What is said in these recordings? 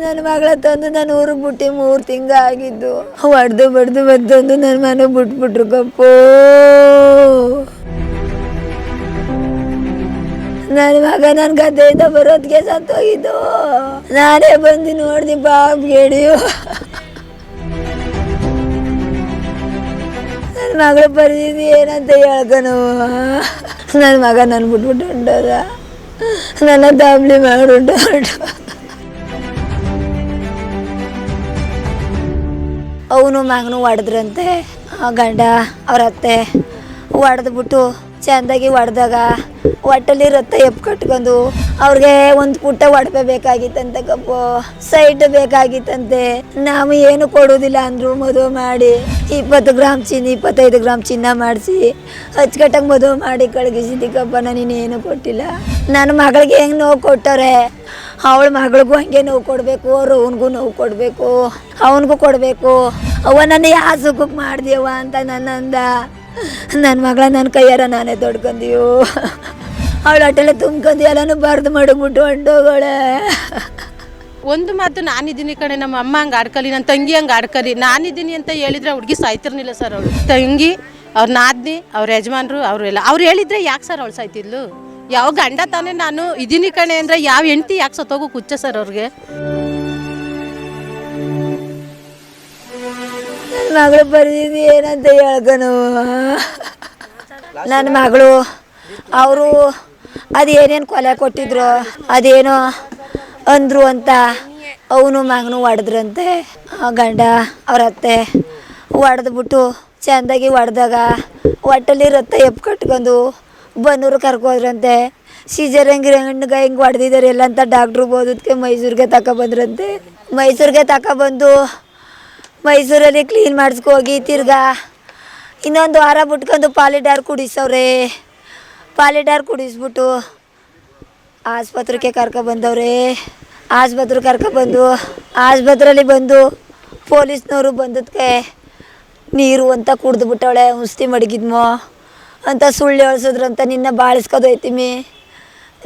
ನನ್ನ ಮಗಳ ತಂದು ನಾನು ಊರು ಬಿಟ್ಟು ಮೂರು ತಿಂಗ ಆಗಿದ್ದು ಹೊಡೆದು ಬಡ್ದು ಬಂತಂದು ನನ್ನ ಮನೆ ಬಿಟ್ಬಿಟ್ರು ಕಪ್ಪೋ. ನನ್ನ ಮಗ ನನ್ನ ಗದ್ದೆಯಿಂದ ಬರೋದ್ಗೆ ಸತ್ತೋಗಿದ್ದು. ನಾನೇ ಬಂದು ನೋಡ್ದಿ ಬಾಬ್ ಗೆಡಿಯು ನನ್ನ ಮಗಳ ಪರಿಸ್ಥಿತಿ ಏನಂತ ಹೇಳ್ಕನು ನನ್ನ ಮಗ ನನ್ನ ಬಿಟ್ಬಿಟ್ಟು ಹೊಂಟೋದ. ನನ್ನ ದಾಬ್ಲಿ ಮಾಡ್ಬಿಟ್ಟು ಹೊರ್ಟು. ಅವನು ಮಗನು ಹೊಡೆದ್ರಂತೆ ಆ ಗಂಡ ಅವ್ರ ಅತ್ತೆ ಹೊಡೆದ್ಬಿಟ್ಟು ಚೆಂದಾಗಿ ಹೊಡೆದಾಗ ಒಟ್ಟಲ್ಲಿ ರಥ ಎಪ್ ಕಟ್ಕೊಂಡು ಅವ್ರಿಗೆ ಒಂದು ಪುಟ್ಟ ಒಡಪೆ ಬೇಕಾಗಿತ್ತಂತೆ ಕಪ್ಪು. ಸೈಟ್ ಬೇಕಾಗಿತ್ತಂತೆ. ನಾವು ಏನು ಕೊಡೋದಿಲ್ಲ ಅಂದ್ರು ಮದುವೆ ಮಾಡಿ ಇಪ್ಪತ್ತು ಗ್ರಾಮ್ ಚಿನ್ನ, ಇಪ್ಪತ್ತೈದು ಗ್ರಾಮ್ ಚಿನ್ನ ಮಾಡಿಸಿ ಅಚ್ಚುಕಟ್ಟಾಗಿ ಮದುವೆ ಮಾಡಿ ಕಳಗಿಸಿದ್ದಕ್ಕಪ್ಪ ನಾನೇನು ಕೊಟ್ಟಿಲ್ಲ. ನನ್ನ ಮಗಳಿಗೆ ಹೆಂಗೆ ನೋವು ಕೊಟ್ಟವ್ರೆ? ಅವಳ ಮಗಳಿಗೂ ಹಂಗೆ ನೋವು ಕೊಡಬೇಕು, ಅವ್ರ ಅವನಿಗೂ ನೋವು ಕೊಡಬೇಕು. ಅವನಿಗೂ ಕೊಡಬೇಕು. ಅವ್ವ, ನನ್ನ ಯಾವ ಸುಖಕ್ಕೆ ಮಾಡ್ದೇವ ಅಂತ ನನ್ನಂದ. ನನ್ನ ಮಗಳ ನನ್ನ ಕೈಯಾರ ನಾನೇ ತೊಡ್ಕೊಂಡೀವು ಅವಳು ಹೊಟ್ಟೆಲೆ ತುಂಬ್ಕೊಂಡು ಎಲ್ಲನೂ ಬರ್ದು ಮಡಗ್ಬಿಟ್ಟು ಹೊಂಟೋಗಳೆ. ಒಂದು ಮಾತು ನಾನಿದ್ದೀನಿ ಕಣೆ, ನಮ್ಮ ಅಮ್ಮ ಹಂಗೆ ಆಡ್ಕಲಿ ನನ್ನ ತಂಗಿ ಹಂಗೆ ಆಡ್ಕಲಿ. ನಾನಿದ್ದೀನಿ ಅಂತ ಹೇಳಿದ್ರೆ ಹುಡುಗಿ ಸಾಯ್ತಿರ್ಲಿಲ್ಲ ಸರ್ ಅವಳು. ತಂಗಿ, ಅವ್ರ ನಾದ್ನಿ, ಅವ್ರ ಯಜಮಾನ್ರು ಅವರೆಲ್ಲ ಅವ್ರು ಹೇಳಿದ್ರೆ ಯಾಕೆ ಸರ್ ಅವಳು ಸಾಯ್ತಿದ್ಲು? ಯಾವ ಗಂಡ ತಾನೇ ನಾನು ಇದೀನಿ ಕಣೆ ಅಂದರೆ ಯಾವ ಹೆಂಡ್ತಿ ಯಾಕೆ ಸತ್ತೋಗು ಕುಚ್ಚ ಸರ್ ಅವ್ರಿಗೆ? ಮಗಳ ಪರಿಸ್ಥಿತಿ ಏನಂತ ಹೇಳ್ಕನು ನನ್ನ ಮಗಳು, ಅವರು ಅದೇನೇನು ಕೊಲೆ ಕೊಟ್ಟಿದ್ರು, ಅದೇನೋ ಅಂದ್ರು ಅಂತ ಅವನು ಮಗನು ಹೊಡೆದ್ರಂತೆ. ಗಂಡ ಅವ್ರ ಅತ್ತೆ ಹೊಡೆದ್ಬಿಟ್ಟು ಚೆಂದಾಗಿ ಹೊಡೆದಾಗ ಒಟ್ಟಲ್ಲಿ ರತ್ತ ಎಪ್ ಕಟ್ಕೊಂಡು ಬನ್ನೂರು ಕರ್ಕೋದ್ರಂತೆ ಸೀಜರಂಗಿ ಹೆಣ್ಣುಗ ಹಿಂಗೆ ಹೊಡೆದಿದ್ದಾರೆ ಎಲ್ಲ ಅಂತ ಡಾಕ್ಟ್ರು ಓದೋದಕ್ಕೆ ಮೈಸೂರಿಗೆ ತಗೊಬಂದ್ರಂತೆ ಮೈಸೂರಿಗೆ ತಗೊಬಂದು ಮೈಸೂರಲ್ಲಿ ಕ್ಲೀನ್ ಮಾಡಿಸ್ಕೋಗಿ ತಿರ್ಗಾ ಇನ್ನೊಂದು ವಾರ ಬಿಟ್ಕೊಂಡು ಪಾಲಿಡಾರ್ ಕುಡಿಸವ್ರೆ. ಪಾಲಿಡಾರ್ ಕುಡಿಸ್ಬಿಟ್ಟು ಆಸ್ಪತ್ರೆಗೆ ಕರ್ಕೊಬಂದವ್ರೆ ಆಸ್ಪತ್ರೆಗೆ ಕರ್ಕೊಬಂದು ಆಸ್ಪತ್ರೆಯಲ್ಲಿ ಬಂದು ಪೊಲೀಸ್ನವರು ಬಂದದಕ್ಕೆ ನೀರು ಅಂತ ಕುಡ್ದು ಬಿಟ್ಟವಳೆ, ಔಷಧಿ ಮಡಗಿದ್ಮೋ. ಅಂತ ಸುಳ್ಳು ಹೇಳ್ಸಿದ್ರಂತ ನಿನ್ನ ಬಾಳಿಸ್ಕೋದೈತಿಮಿ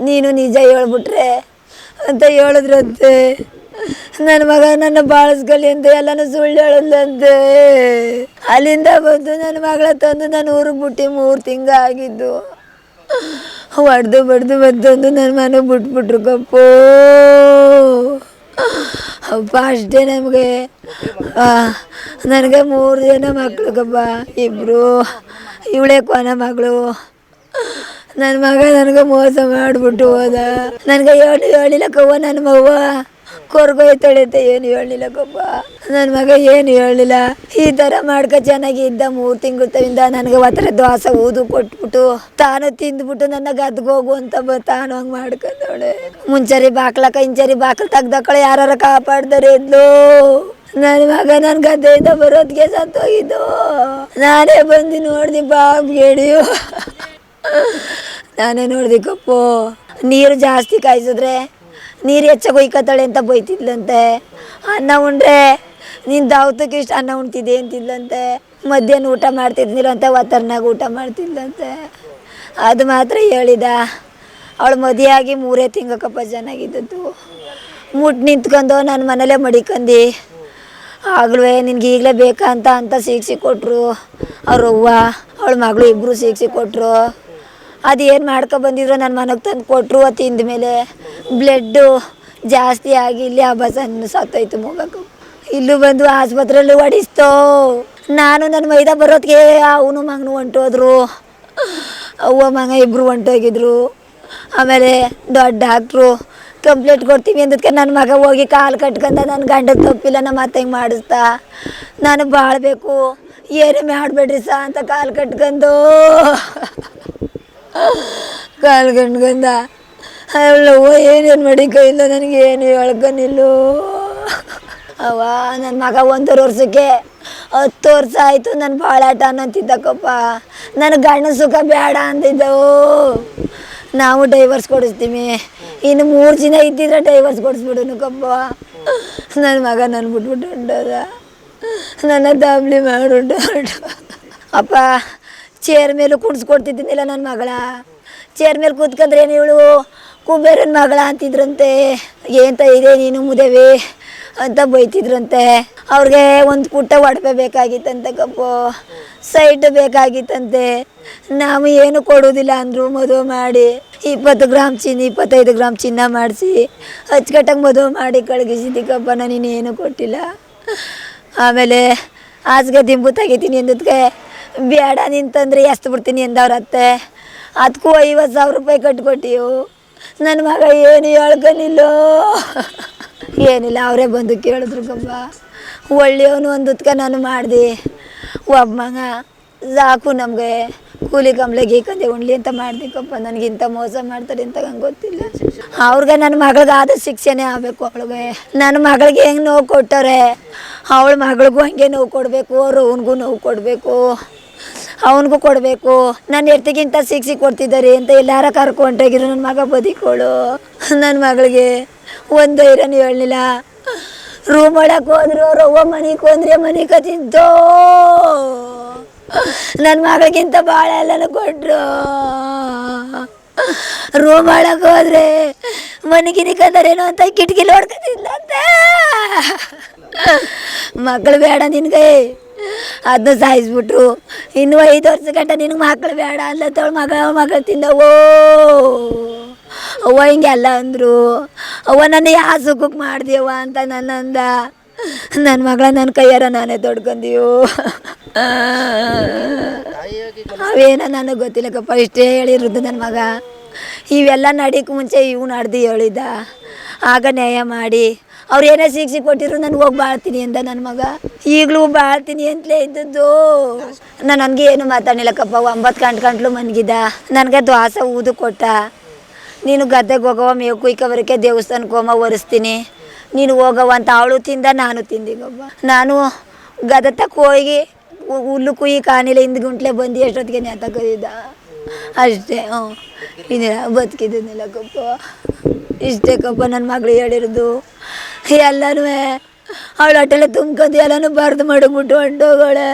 ನೀನು ನಿಜ ಹೇಳ್ಬಿಟ್ರೆ ಅಂತ ಹೇಳಿದ್ರಂತೆ. ನನ್ನ ಮಗ ನನ್ನ ಬಾಳಸ್ಗಲಿ ಅಂತ ಎಲ್ಲನೂ ಸುಳ್ಳು ಹೇಳಲ್ಲಂತೆ ಅಲ್ಲಿಂದ ಬಂದು ನನ್ನ ಮಗಳ ತಂದು ನಾನು ಊರಿಗೆ ಬಿಟ್ಟು ಮೂರು ತಿಂಗ ಆಗಿದ್ದು. ಹೊಡೆದು ಬಡ್ದು ಬಂದು ನನ್ನ ಮನೆ ಬಿಟ್ಬಿಟ್ರು ಕಪ್ಪು. ಅಪ್ಪ, ಅಷ್ಟೇ ನಮಗೆ. ನನಗೆ ಮೂರು ಜನ ಮಕ್ಕಳು ಕಪ್ಪ ಇಬ್ಬರು ಇವಳೇ ಕೊನ ಮಗಳು. ನನ್ನ ಮಗ ನನಗೆ ಮೋಸ ಮಾಡಿಬಿಟ್ಟು ಹೋದ. ನನಗೆ ಹೇಳಿ ಹೇಳಿಲ್ಲಕ್ಕವ್ವ ನನ್ನ ಮವ್ವ ಕೊರ್ಗೋಯ್ತಾಳೆ ಏನು ಏನು ಗೊಬ್ಬ. ನನ್ನ ಮಗ ಏನು ಹೇಳಲಿಲ್ಲ. ಈ ಥರ ಮಾಡ್ಕೊ ಚೆನ್ನಾಗಿ ಇದ್ದ ಮೂರು ತಿಂಗಳಿಂದ ನನಗೆ ಒತ್ತರ ದ್ವಾಸ ಊದು ಕೊಟ್ಬಿಟ್ಟು ತಾನು ತಿಂದ್ಬಿಟ್ಟು ನನ್ನ ಗದ್ಗೋಗು ಅಂತ ಬ ತಾನು ಹಂಗೆ ಮಾಡ್ಕೊಂಡವಳೆ. ಮುಂಚರಿ ಬಾಕ್ಲಕ್ಕ ಇಂಚರಿ ಬಾಕ್ಲ ತೆಗ್ದಕ್ಕಳೆ ಯಾರು ಕಾಪಾಡ್ತಾರೆ ಇದ್ಲು ನನ್ನ ಮಗ ನನ್ನ ಗದ್ದೆಯಿಂದ ಬರೋದ್ಗೆ ಸತ್ತೋಗಿದ್ದು. ನಾನೇ ಬಂದು ನೋಡ್ದಿ ಬಾಬ್ ಗೆಡಿಯು ನಾನೇ ನೋಡಿದೆ ಕಪ್ಪು ನೀರು ಜಾಸ್ತಿ ಕಾಯಿಸಿದ್ರೆ ನೀರು ಹೆಚ್ಚಾಗಿ ಒಯ್ಕತ್ತಾಳೆ ಅಂತ ಬೈತಿದ್ಲಂತೆ. ಅನ್ನ ಉಂಡ್ರೆ, ನೀನು ದಾವತಕ್ಕೆ ಇಷ್ಟ ಅನ್ನ ಉಣ್ತಿದ್ದೆ? ಅಂತಿದ್ಲಂತೆ. ಮಧ್ಯಾಹ್ನ ಊಟ ಮಾಡ್ತಿದ್ನಿಲ್ಲ ಅಂತ ಒತ್ತರ್ನಾಗ ಊಟ ಮಾಡ್ತಿದ್ಲಂತೆ. ಅದು ಮಾತ್ರ ಹೇಳಿದ. ಅವಳು ಮದುವೆಯಾಗಿ ಮೂರೇ ತಿಂಗಕ್ಕಪ್ಪ ಚೆನ್ನಾಗಿದ್ದದ್ದು ಮುಟ್ಟು ನಿಂತ್ಕೊಂಡು ನನ್ನ ಮನೇಲೇ ಮಡಿಕಂದು. ಆಗ್ಲೂ ನಿನ್ಗೆ ಈಗಲೇ ಬೇಕಾ ಅಂತ ಅಂತ ಶಿಕ್ಷೆ ಕೊಟ್ಟರು ಅವ್ರ ಅವ್ವ, ಅವಳ ಮಗಳು ಇಬ್ಬರು ಶಿಕ್ಷೆ ಕೊಟ್ಟರು ಅದು ಏನು ಮಾಡ್ಕೊ ಬಂದಿದ್ರು ನನ್ನ ಮನೆಗೆ ತಂದು ಕೊಟ್ಟರು ತಿಂದ ಮೇಲೆ ಬ್ಲಡ್ಡು ಜಾಸ್ತಿ ಆಗಿ ಇಲ್ಲಿ ಅಬಸನ್ನು ಸತ್ತೋಯ್ತು ಮಗಕ್ಕೆ ಇಲ್ಲೂ ಬಂದು ಆಸ್ಪತ್ರೆಯಲ್ಲೂ ಹೊಡಿಸ್ತೋ. ನಾನು ನನ್ನ ಮೈದ ಬರೋದಕ್ಕೆ ಅವನು ಮಗನು ಹೊಂಟೋದ್ರು. ಅವ್ವ ಮಗ ಇಬ್ಬರು ಹೊಂಟೋಗಿದ್ರು. ಆಮೇಲೆ ದೊಡ್ಡ ಡಾಕ್ಟ್ರು ಕಂಪ್ಲೇಂಟ್ ಕೊಡ್ತೀವಿ ಅಂದಕ್ಕೆ ನನ್ನ ಮಗ ಹೋಗಿ ಕಾಲು ಕಟ್ಕೊಂಡ ನನ್ನ ಗಂಡ ತಪ್ಪಿಲ್ಲ, ನಮ್ಮ ಅತ್ತೆ ಹಿಂಗೆ ಮಾಡಿಸ್ತಾ. ನಾನು ಬಾಳ್ಬೇಕು ಏನೇ ಮಾಡಬೇಡ್ರಿ ಸಾ ಅಂತ ಕಾಲು ಕಟ್ಕೊಂಡು ಕಾಲು ಕಟ್ಕೊಂಡ ಅವಳವ್ವ ಏನೇನು ಮಾಡಿ ಕೈಯಿಂದ ನನಗೆ ಏನು ಹೇಳ್ಕೊನಿಲ್ಲೋ ಅವ ನನ್ನ ಮಗ ಒಂದೂವರೆ ವರ್ಷಕ್ಕೆ ಹತ್ತು ವರ್ಷ ಆಯಿತು ನನ್ನ ಬಾಳಾಟ ಅನ್ನಂತಿದ್ದಕ್ಕಪ್ಪ ನನ್ನ ಗಂಡ ಸುಖ ಬೇಡ ಅಂತಿದ್ದವು ನಾವು ಡೈವರ್ಸ್ ಕೊಡಿಸ್ತೀವಿ. ಇನ್ನು ಮೂರು ಜನ ಇದ್ದಿದ್ರೆ ಡೈವರ್ಸ್ ಕೊಡಿಸ್ಬಿಡುನು ಕಪ್ಪ ನನ್ನ ಮಗ ನನ್ನ ಬಿಟ್ಬಿಟ್ಟು ಹೊಂಟದ ನನ್ನ ದಾಬ್ಲಿ ಮಾಡಿ ಹೊರ್ಟು. ಅಪ್ಪ ಚೇರ್ ಮೇಲೆ ಕುಣಿಸ್ಕೊಡ್ತಿದ್ದಿಲ್ಲ ನನ್ನ ಮಗಳ. ಚೇರ್ ಮೇಲೆ ಕೂತ್ಕಂದ್ರೆ ಏನು ಇವಳು ಕುಬೇರನ ಮಗಳ ಅಂತಿದ್ರಂತೆ. ಏನಂತ ಇದೆ ನೀನು ಮುದೇವಿ ಅಂತ ಬೈತಿದ್ರಂತೆ. ಅವ್ರಿಗೆ ಒಂದು ಪುಟ್ಟ ಒಡವೆ ಬೇಕಾಗಿತ್ತಂತೆ ಕಪ್ಪು. ಸೈಟ್ ಬೇಕಾಗಿತ್ತಂತೆ. ನಾವು ಏನು ಕೊಡೋದಿಲ್ಲ ಅಂದರು ಮದುವೆ ಮಾಡಿ, ಇಪ್ಪತ್ತು ಗ್ರಾಮ್ ಚಿನ್ನ, ಇಪ್ಪತ್ತೈದು ಗ್ರಾಮ್ ಚಿನ್ನ ಮಾಡಿಸಿ, ಅಚ್ಚುಕಟ್ಟಾಗಿ ಮದುವೆ ಮಾಡಿ ಕಳಗಿಸಿದ್ದಿ ಕಪ್ಪನ ನಾನು ಏನು ಕೊಟ್ಟಿಲ್ಲ? ಆಮೇಲೆ ಹಾಸಿಗೆ ದಿಂಬು ತೆಗಿತೀನಿ ಅಂದದ್ಕೆ ಬೇಡ ನಿಂತಂದ್ರೆ ಎಷ್ಟು ಬಿಡ್ತೀನಿ ಎಂದವ್ರ ಅತ್ತೆ ಅದಕ್ಕೂ ಐವತ್ತು ಸಾವಿರ ರೂಪಾಯಿ ಕಟ್ಕೊಟ್ಟಿವು ನನ್ನ ಮಗ ಏನು ಹೇಳ್ಕೊನಿಲ್ಲೋ. ಏನಿಲ್ಲ, ಅವರೇ ಬಂದು ಕೇಳಿದ್ರು ಗಬ್ಬ ಒಳ್ಳೆಯವನು ಅಂದದ್ಕೆ ನಾನು ಮಾಡಿದೆ. ಒಬ್ಬ ಮಗ, ಸಾಕು ನಮಗೆ, ಕೂಲಿ ಕಂಬ್ಳಿಗೆ ಗೀಕಂದೆ ಉಣ್ಲಿ ಅಂತ ಮಾಡ್ದಿಕ್ಕಪ್ಪ ನನಗಿಂತ ಮೋಸ ಮಾಡ್ತಾರೆ ಅಂತ ನಂಗೆ ಗೊತ್ತಿಲ್ಲ. ಅವ್ರಿಗೆ ನನ್ನ ಮಗಳಿಗೆ ಆದ ಶಿಕ್ಷೆನೇ ಆಗಬೇಕು ಅವಳಿಗೆ. ನನ್ನ ಮಗಳಿಗೆ ಹೆಂಗೆ ನೋವು ಕೊಟ್ಟರೆ ಅವಳ ಮಗಳಿಗೂ ಹಂಗೆ ನೋವು ಕೊಡಬೇಕು, ಅವ್ರ ಅವನಿಗೂ ನೋವು ಕೊಡಬೇಕು. ಅವನಿಗೂ ಕೊಡಬೇಕು. ನನ್ನ ಎರ್ತಿಗಿಂತ ಶಿಕ್ಷೆ ಕೊಡ್ತಿದ್ದಾರೆ ಅಂತ ಎಲ್ಲಾರ ಕರ್ಕೊಂಡೋಗಿರು ನನ್ನ ಮಗ ಬದುಕೋಳು ನನ್ನ ಮಗಳಿಗೆ ಒಂದು ಧೈರ್ಯನೂ ಹೇಳಲಿಲ್ಲ. ರೂಮ್ ಒಳಗೆ ಹೋದ್ರು, ಅವ್ರು ಅವ್ವ ಮನೆಗೆ ಹೋದ್ರೆ ಮನೆ ಕತ್ತಿದ್ದೋ. ನನ್ನ ಮಗಳಿಗಿಂತ ಭಾಳ ಎಲ್ಲನೂ ಕೊಟ್ಟರು ರೂಮ್ ಒಳಗೆ ಹೋದ್ರೆ ಮನೆಗಿನಿ ಕಂದರೇನೋ ಅಂತ ಕಿಟಕಿ ಹೊಡ್ಕೊತಿದ್ಲ ಅಂತ ಬೇಡ ನಿನಗೆ. ಅದನ್ನ ಸಾಯಿಸ್ಬಿಟ್ರು. ಇನ್ನು ಐದು ವರ್ಷ ಗಂಟ ನಿನಗೆ ಮಕ್ಕಳು ಬೇಡ ಅಲ್ಲತ್ತವಳು ಮಗ ಮಗಳು ಓ! ಅವ್ವ ಹಿಂಗೆಲ್ಲ ಅಂದರು. ಅವ್ವ, ನನ್ನ ಯಾವ ಸುಖಕ್ಕೆ ಮಾಡ್ದೇವ ಅಂತ ನನ್ನಂದ ನನ್ನ ಮಗಳ ನನ್ನ ಕೈಯಾರ ನಾನೇ ತೊಡ್ಕೊಂಡೀವು ಅವೇನೋ ನನಗೆ ಗೊತ್ತಿಲ್ಲಕ್ಕಪ್ಪ ಇಷ್ಟೇ ಹೇಳಿರೋದು ನನ್ನ ಮಗ. ಇವೆಲ್ಲ ನಡಿಕ್ಕೆ ಮುಂಚೆ ಇವು ನಡೆದು ಹೇಳಿದ್ದ. ಆಗ ನ್ಯಾಯ ಮಾಡಿ. ಅವ್ರು ಏನೇ ಶಿಕ್ಷೆ ಕೊಟ್ಟಿರು ನಾನು ಹೋಗಿ ಬಾಳ್ತೀನಿ ಅಂದ ನನ್ನ ಮಗ. ಈಗಲೂ ಬಾಳ್ತೀನಿ ಅಂತಲೇ ಇದ್ದದ್ದು. ನಾನು ನನಗೆ ಏನು ಮಾತಾಡಿಲ್ಲಕ್ಕಪ್ಪ ಒಂಬತ್ತು ಗಂಟೆ ಗಂಟ್ಲು ಮನಗಿದ. ನನಗೆ ದ್ವಾಸ ಊದು ಕೊಟ್ಟ. ನೀನು ಗದ್ದೆಗೆ ಹೋಗವ ಮೇವು ಕುಯ್ಕೊಬರಕ್ಕೆ ದೇವಸ್ಥಾನಕ್ಕೆ ಹೋಮ ಒರೆಸ್ತೀನಿ. ನೀನು ಹೋಗವ ಅಂತ ಅವಳು ತಿಂದ, ನಾನು ತಿಂದಿಗಬ್ಬ ನಾನು ಗದ ತಕ್ಕ ಹೋಗಿ ಹುಲ್ಲು ಕುಯ್ಯಿ ಕಾಣಿಲ್ಲ, ಹಿಂದೆ ಗುಂಟ್ಲೆ ಬಂದು ಎಷ್ಟೊತ್ತಿಗೆ ನೇತಕ್ಕಿದ್ದ ಅಷ್ಟೇ, ಹ್ಞೂ. ಇನ್ನಿಲ್ಲ ಬದುಕಿದ್ದೀನಿಲ್ಲ ಕಪ್ಪ ಇಷ್ಟೇ ಕಪ್ಪ ನನ್ನ ಮಗಳು ಹೇಳಿರೋದು. ಎಲ್ಲನೂ ಅವಳು ಹೊಟ್ಟೆಲ್ಲ ತುಂಬ್ಕೊಂಡು ಎಲ್ಲನೂ ಬರ್ದು ಮಡಗ್ಬಿಟ್ಟು ಹೊಂಟೋಗಳೆ.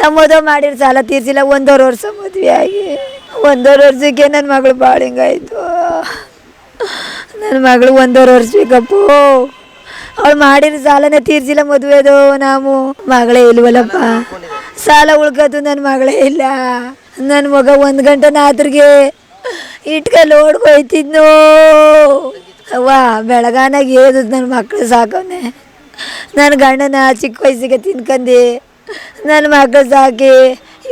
ನಮ್ಮ ಮದುವೆ ಮಾಡಿರೋ ಸಾಲ ತೀರ್ಸಿಲ್ಲ, ಒಂದೂವರೆ ವರ್ಷ ಮದುವೆ ಆಗಿ. ಒಂದೂವರೆ ವರ್ಷಕ್ಕೆ ನನ್ನ ಮಗಳು ಭಾಳ ಹಿಂಗಾಯ್ತು. ನನ್ನ ಮಗಳು ಒಂದೂವರೆ ವರ್ಷಕ್ಕಪ್ಪು. ಅವಳು ಮಾಡಿರೋ ಸಾಲನ ತೀರ್ಸಿಲ್ಲ ಮದುವೆದು ನಾವು. ಮಗಳೇ ಇಲ್ವಲ್ಲಪ್ಪ. ಸಾಲ ಉಳ್ಕೋದು ನನ್ನ ಮಗಳೇ ಇಲ್ಲ. ನನ್ನ ಮಗ ಒಂದು ಗಂಟೆ ನಾದ್ರಿಗೆ ಲೋಡ್ ಓಡ್ಬೋಯ್ತಿದ್ನೋ ಅವ್ವ, ಬೆಳಗಾನಾಗ ಏದು ನನ್ನ ಮಕ್ಕಳು ಸಾಕವನೆ. ನನ್ನ ಗಂಡನ ಚಿಕ್ಕ ವಯಸ್ಸಿಗೆ ತಿನ್ಕಂದು. ನನ್ನ ಮಕ್ಕಳು ಸಾಕಿ.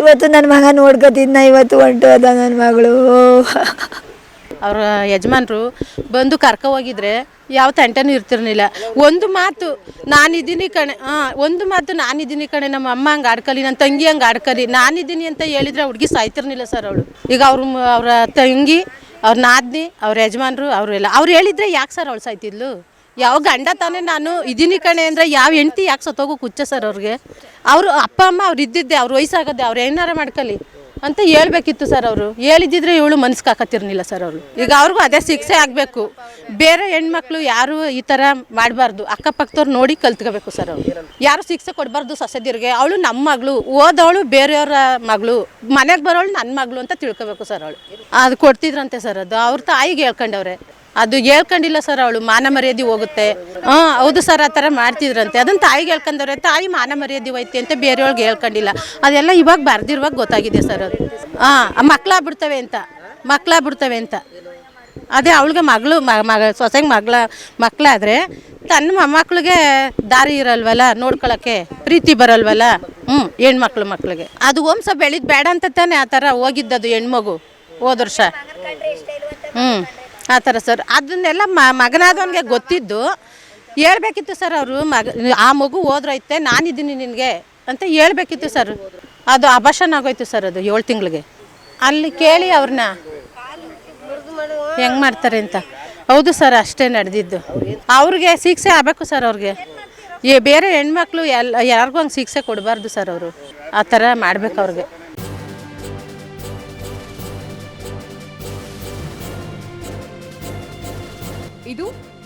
ಇವತ್ತು ನನ್ನ ಮಗ ನೋಡ್ಕೊತಿದ್ನ ಇವತ್ತು ಹೊಂಟು ಅದ ನನ್ನ ಮಗಳು. ಅವ್ರ ಯಜಮಾನ್ರು ಬಂದು ಕರ್ಕೊ ಹೋಗಿದ್ರೆ ಯಾವ ತಂಟನೂ ಇರ್ತಿರ್ಲಿಲ್ಲ. ಒಂದು ಮಾತು, ನಾನಿದ್ದೀನಿ ಕಣೆ ಹಾಂ ಒಂದು ಮಾತು, ನಾನಿದ್ದೀನಿ ಕಣೆ, ನಮ್ಮ ಅಮ್ಮ ಹಂಗೆ ಆಡ್ಕಲಿ ನನ್ನ ತಂಗಿ ಹಂಗೆ ಆಡ್ಕಲಿ, ನಾನಿದ್ದೀನಿ ಅಂತ ಹೇಳಿದ್ರೆ ಹುಡುಗಿ ಸಾಯ್ತಿರ್ಲಿಲ್ಲ ಸರ್ ಅವಳು. ಈಗ ಅವ್ರ ಅವರ ತಂಗಿ ಅವ್ರ ನಾದ್ನಿ, ಅವ್ರ ಯಜಮಾನ್ರು ಅವರೆಲ್ಲ ಅವ್ರು ಹೇಳಿದ್ರೆ ಯಾಕೆ ಸರ್ ಅವಳು ಸಾಯ್ತಿದ್ಲು? ಯಾವ ಗಂಡ ತಾನೇ ನಾನು ಇದೀನಿ ಕಣೆ ಅಂದರೆ ಯಾವ ಹೆಂಡ್ತಿ ಯಾಕೆ ಸತ್ತೋಗು ಕುಚ್ಚ ಸರ್ ಅವ್ರಿಗೆ? ಅವರು ಅಪ್ಪ, ಅಮ್ಮ ಅವ್ರು ಇದ್ದಿದ್ದೆ, ಅವ್ರು ವಯಸ್ಸಾಗದೆ ಅವ್ರು ಏನಾರ ಮಾಡ್ಕಲಿ. ಅಂತ ಹೇಳ್ಬೇಕಿತ್ತು ಸರ್ ಅವರು. ಹೇಳಿದ್ದಿದ್ರೆ ಇವಳು ಮನ್ಸಿಗೆ ಹಾಕತ್ತಿರ್ಲಿಲ್ಲ ಸರ್ ಅವರು. ಈಗ ಅವ್ರಿಗೂ ಅದೇ ಶಿಕ್ಷೆ ಆಗಬೇಕು. ಬೇರೆ ಹೆಣ್ಮಕ್ಳು ಯಾರು ಈ ಥರ ಮಾಡಬಾರ್ದು. ಅಕ್ಕಪಕ್ಕದವ್ರು ನೋಡಿ ಕಲ್ತ್ಕೋಬೇಕು ಸರ್ ಅವರು. ಯಾರು ಶಿಕ್ಷೆ ಕೊಡಬಾರ್ದು ಸೊಸೆದಿರ್ಗೆ. ಅವಳು ನಮ್ಮ ಮಗಳು. ಓದವಳು ಬೇರೆಯವರ ಮಗಳು. ಮನೆಗೆ ಬರೋಳು ನನ್ನ ಮಗಳು ಅಂತ ತಿಳ್ಕೊಬೇಕು ಸರ್ ಅವಳು. ಅದು ಕೊಡ್ತಿದ್ರಂತೆ ಸರ್ ಅದು. ಅವ್ರ ತಾಯಿಗೆ ಹೇಳ್ಕೊಂಡವ್ರೆ. ಅದು ಹೇಳ್ಕೊಂಡಿಲ್ಲ ಸರ್ ಅವಳು, ಮಾನ ಮರ್ಯಾದೆ ಹೋಗುತ್ತೆ. ಹಾಂ, ಹೌದು ಸರ್, ಆ ಥರ ಮಾಡ್ತಿದ್ರಂತೆ. ಅದನ್ನ ತಾಯಿಗೆ ಹೇಳ್ಕೊಂಡವ್ರೆ, ತಾಯಿ ಮಾನ ಮರ್ಯಾದೆ ಹೋಯ್ತೆ ಅಂತ ಬೇರೆಯವ್ರಿಗೆ ಹೇಳ್ಕೊಂಡಿಲ್ಲ. ಅದೆಲ್ಲ ಇವಾಗ ಬರ್ದಿರುವಾಗ ಗೊತ್ತಾಗಿದೆ ಸರ್ ಅದು. ಹಾಂ ಮಕ್ಕಳಾಗ್ಬಿಡ್ತವೆ ಅಂತ ಮಕ್ಕಳಾಗ್ಬಿಡ್ತವೆ ಅಂತ. ಅದೇ ಅವಳಿಗೆ ಮಗಳು ಮಗ, ಸೊಸೆಗೆ ಮಗಳ ಮಕ್ಕಳಾದರೆ ತನ್ನ ಮೊಮ್ಮಕ್ಳಿಗೆ ದಾರಿ ಇರಲ್ವಲ್ಲ ನೋಡ್ಕೊಳಕ್ಕೆ, ಪ್ರೀತಿ ಬರಲ್ವಲ್ಲ? ಹ್ಞೂ ಹೆಣ್ಮಕ್ಳು ಮಕ್ಳಿಗೆ. ಅದು ಓಂಸ ಬೆಳೀದು ಬೇಡ ಅಂತ ತಾನೆ ಆ ಥರ ಹೋಗಿದ್ದದು ಹೆಣ್ಮಗು ಹೋದ ವರ್ಷ. ಹ್ಞೂ ಆ ಥರ ಸರ್. ಅದನ್ನೆಲ್ಲ ಮಗನಾದವನಿಗೆ ಗೊತ್ತಿದ್ದು, ಹೇಳ್ಬೇಕಿತ್ತು ಸರ್ ಅವರು, ಮಗ, ಆ ಮಗು ಹೋದ್ರೈತೆ ನಾನಿದ್ದೀನಿ ನಿನಗೆ ಅಂತ ಹೇಳ್ಬೇಕಿತ್ತು ಸರ್. ಅದು ಅಭಾಷಣ ಆಗೋಯ್ತು ಸರ್ ಅದು ಏಳು ತಿಂಗಳಿಗೆ. ಅಲ್ಲಿ ಕೇಳಿ ಅವ್ರನ್ನ ಹೆಂಗೆ ಮಾಡ್ತಾರೆ ಅಂತ. ಹೌದು ಸರ್, ಅಷ್ಟೇ ನಡೆದಿದ್ದು. ಅವ್ರಿಗೆ ಶಿಕ್ಷೆ ಆಗಬೇಕು ಸರ್ ಅವ್ರಿಗೆ. ಏ, ಬೇರೆ ಹೆಣ್ಮಕ್ಳು ಎಲ್ಲ, ಯಾರಿಗೂ ಹಂಗೆ ಶಿಕ್ಷೆ ಕೊಡಬಾರ್ದು ಸರ್ ಅವರು. ಆ ಥರ ಮಾಡ್ಬೇಕು ಅವ್ರಿಗೆ.